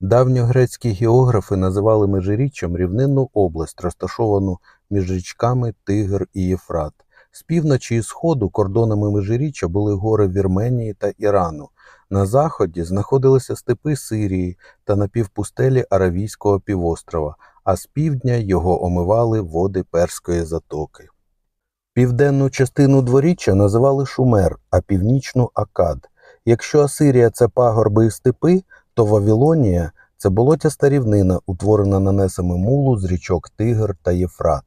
Давньогрецькі географи називали Межиріччям рівнинну область, розташовану між річками Тигр і Єфрат. З півночі і сходу кордонами Межиріччя були гори Вірменії та Ірану. На заході знаходилися степи Сирії та напівпустелі Аравійського півострова, а з півдня його омивали води Перської затоки. Південну частину дворіччя називали Шумер, а північну Акад. Якщо Асирія це пагорби і степи, то Вавилонія це болотяста рівнина, утворена нанесами мулу з річок Тигр та Єфрат.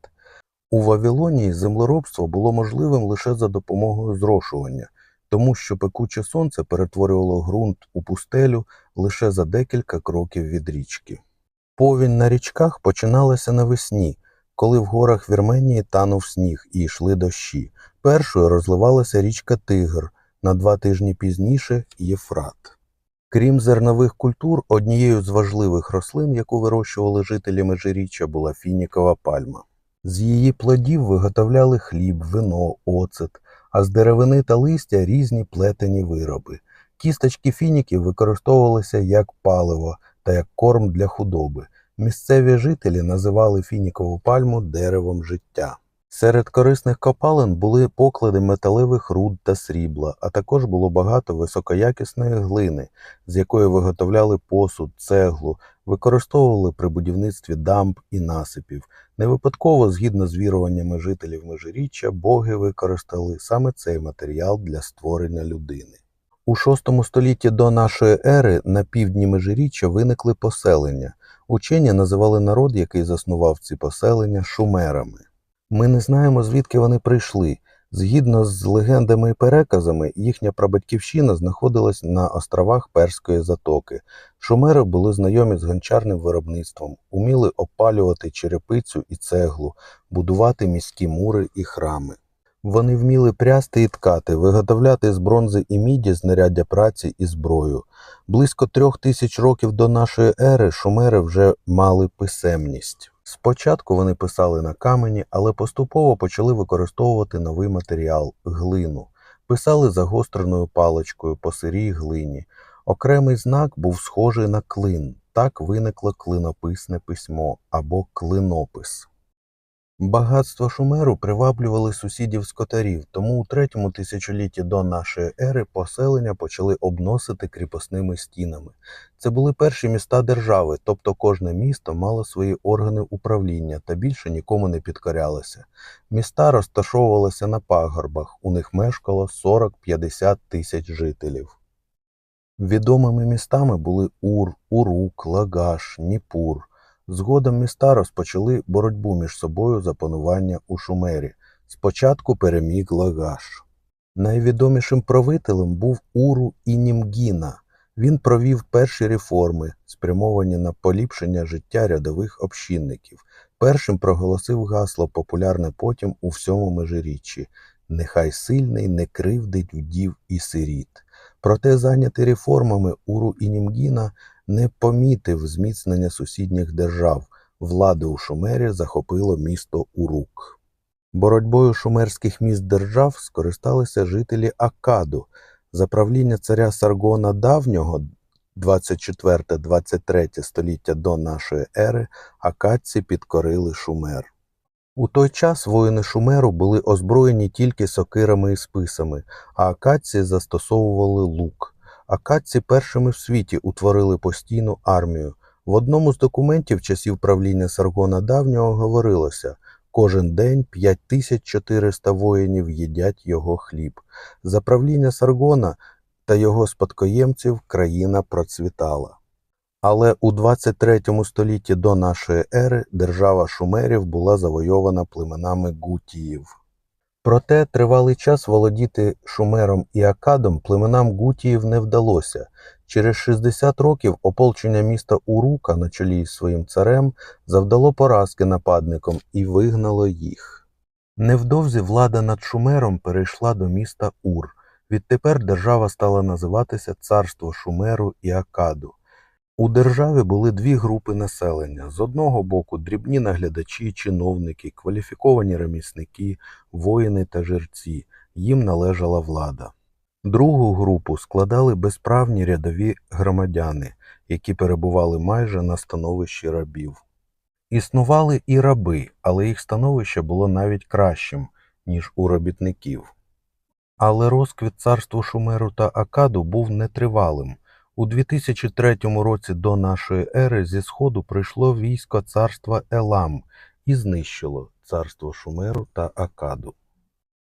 У Вавилонії землеробство було можливим лише за допомогою зрошування, тому що пекуче сонце перетворювало ґрунт у пустелю лише за декілька кроків від річки. Повінь на річках починалася навесні, коли в горах Вірменії танув сніг і йшли дощі. Першою розливалася річка Тигр, на два тижні пізніше Єфрат. Крім зернових культур, однією з важливих рослин, яку вирощували жителі Межиріччя, була фінікова пальма. З її плодів виготовляли хліб, вино, оцет, а з деревини та листя різні плетені вироби. Кісточки фініків використовувалися як паливо та як корм для худоби. Місцеві жителі називали фінікову пальму деревом життя. Серед корисних копалин були поклади металевих руд та срібла, а також було багато високоякісної глини, з якої виготовляли посуд, цеглу, використовували при будівництві дамб і насипів. Не випадково, згідно з віруваннями жителів Межиріччя, боги використали саме цей матеріал для створення людини. У VI столітті до нашої ери на півдні Межиріччя виникли поселення. Учені називали народ, який заснував ці поселення, шумерами. Ми не знаємо, звідки вони прийшли. Згідно з легендами і переказами, їхня прабатьківщина знаходилась на островах Перської затоки. Шумери були знайомі з гончарним виробництвом, уміли опалювати черепицю і цеглу, будувати міські мури і храми. Вони вміли прясти і ткати, виготовляти з бронзи і міді знаряддя праці і зброю. Близько трьох тисяч років до нашої ери шумери вже мали писемність. Спочатку вони писали на камені, але поступово почали використовувати новий матеріал глину. Писали загостреною паличкою по сирій глині. Окремий знак був схожий на клин. Так виникло клинописне письмо або клинопис. Багатство Шумеру приваблювали сусідів скотарів, тому у третьому тисячолітті до нашої ери поселення почали обносити кріпосними стінами. Це були перші міста держави, тобто кожне місто мало свої органи управління та більше нікому не підкорялося. Міста розташовувалися на пагорбах, у них мешкало 40-50 тисяч жителів. Відомими містами були Ур, Урук, Лагаш, Ніпур. Згодом міста розпочали боротьбу між собою за панування у Шумері. Спочатку переміг Лагаш. Найвідомішим правителем був Уру Інімгіна. Він провів перші реформи, спрямовані на поліпшення життя рядових общинників. Першим проголосив гасло, популярне потім у всьому межиріччі Нехай сильний не кривдить вдів і сиріт. Проте, зайнятий реформами Уру Інімгіна не помітив зміцнення сусідніх держав. Влади у Шумері захопило місто Урук. Боротьбою шумерських міст держав скористалися жителі Акаду. За правління царя Саргона Давнього 24-23 століття до нашої ери акадці підкорили Шумер. У той час воїни Шумеру були озброєні тільки сокирами і списами, а акадці застосовували лук. Акадці першими в світі утворили постійну армію. В одному з документів часів правління Саргона Давнього говорилося кожен день 5400 воїнів їдять його хліб. За правління Саргона та його спадкоємців країна процвітала. Але у 23 столітті до нашої ери держава шумерів була завойована племенами гутіїв. Проте тривалий час володіти Шумером і Акадом племенам Гутіїв не вдалося. Через 60 років ополчення міста Урука на чолі з своїм царем завдало поразки нападникам і вигнало їх. Невдовзі влада над Шумером перейшла до міста Ур. Відтепер держава стала називатися Царство Шумеру і Акаду. У державі були дві групи населення: з одного боку дрібні наглядачі, чиновники, кваліфіковані ремісники, воїни та жерці. Їм належала влада. Другу групу складали безправні рядові громадяни, які перебували майже на становищі рабів. Існували і раби, але їх становище було навіть кращим, ніж у робітників. Але розквіт царства Шумеру та Акаду був нетривалим. У 2003 році до нашої ери зі сходу прийшло військо царства Елам і знищило царство Шумеру та Акаду.